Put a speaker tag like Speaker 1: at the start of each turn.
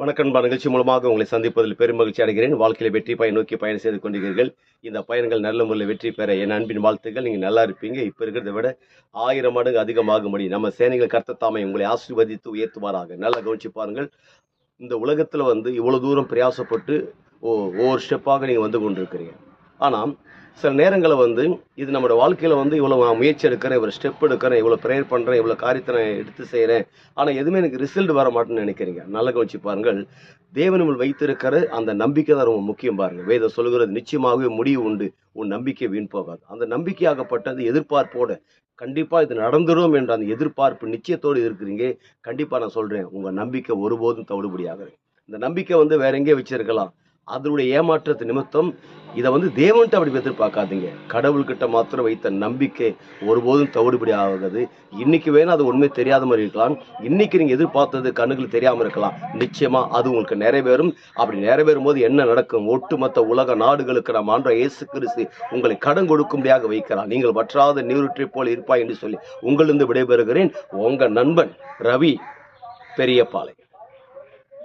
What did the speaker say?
Speaker 1: வணக்கம்பா நிகழ்ச்சி மூலமாக உங்களை சந்திப்பதில் பெரும் மகிழ்ச்சி அடைகிறேன். வாழ்க்கையில் வெற்றி பயன் நோக்கி பயணம் செய்து கொண்டிருக்கிறீர்கள். இந்த பயணங்கள் நல்ல முறையில் வெற்றி பெற என் அன்பின் வாழ்த்துக்கள். நீங்கள் நல்லா இருப்பீங்க. இப்போ இருக்கிறத விட ஆயிரம் மடங்கு அதிகமாக முடியும் நம்ம சேனைகள் கர்த்தத்தாமை உங்களை ஆசீர்வதித்து உயர்த்துவாராக. நல்லா கவனிச்சு பாருங்கள். இந்த உலகத்தில் வந்து இவ்வளோ தூரம் பிரயாசப்பட்டு ஓ ஒவ்வொரு ஸ்டெப்பாக நீங்கள் வந்து கொண்டிருக்கிறீங்க. ஆனால் சில நேரங்களில் வந்து இது நம்மளோட வாழ்க்கையில் வந்து இவ்வளோ நான் முயற்சி எடுக்கிறேன் இவ்வளோ ஸ்டெப் எடுக்கிறேன் இவ்வளோ ப்ரேயர் பண்ணுறேன் இவ்வளோ காரியத்தை நான் எடுத்து செய்கிறேன் ஆனால் எதுவுமே எனக்கு ரிசல்ட் வர மாட்டேன்னு நினைக்கிறீங்க. நல்ல கவனிச்சு பாருங்கள். தேவன் நம்மள் வைத்திருக்கிற அந்த நம்பிக்கை தான் ரொம்ப முக்கியம் பாருங்கள் வேதம் சொல்லுகிறது நிச்சயமாகவே முடிவு உண்டு. உன் நம்பிக்கை வீண் போகாது. அந்த நம்பிக்கையாகப்பட்டது எதிர்பார்ப்போட கண்டிப்பாக இது நடந்துடும் என்ற அந்த எதிர்பார்ப்பு நிச்சயத்தோடு இருக்கிறீங்க. கண்டிப்பாக நான் சொல்கிறேன் உங்கள் நம்பிக்கை ஒருபோதும் தவிடுபடியாக இந்த நம்பிக்கை வந்து வேற எங்கேயே வச்சிருக்கலாம். அதனுடைய ஏமாற்றத்து நிமித்தம் இதை வந்து தேவன்ட்டு அப்படி எதிர்பார்க்காதீங்க. கடவுள்கிட்ட மாத்திரம் வைத்த நம்பிக்கை ஒருபோதும் தவிடுபடி ஆகாது. இன்னைக்கு வேணும் அது உண்மை தெரியாத மாதிரி இருக்கலாம். இன்னைக்கு நீங்க எதிர்பார்த்தது கண்ணுக்கு தெரியாம இருக்கலாம். நிச்சயமா அது உங்களுக்கு நிறைவேறும். அப்படி நிறைவேறும் போது என்ன நடக்கும்? ஒட்டுமொத்த உலக நாடுகளுக்கு நாம் ஆன்ற இயேசு கிறிஸ்து உங்களை கடன் கொடுக்கும்படியாக வைக்கிறான் நீங்கள் வற்றாத நீருற்றை போல் இருப்பாய் என்று சொல்லி உங்களிருந்து விடைபெறுகிறேன். உங்க நண்பன் ரவி பெரியபாளையம்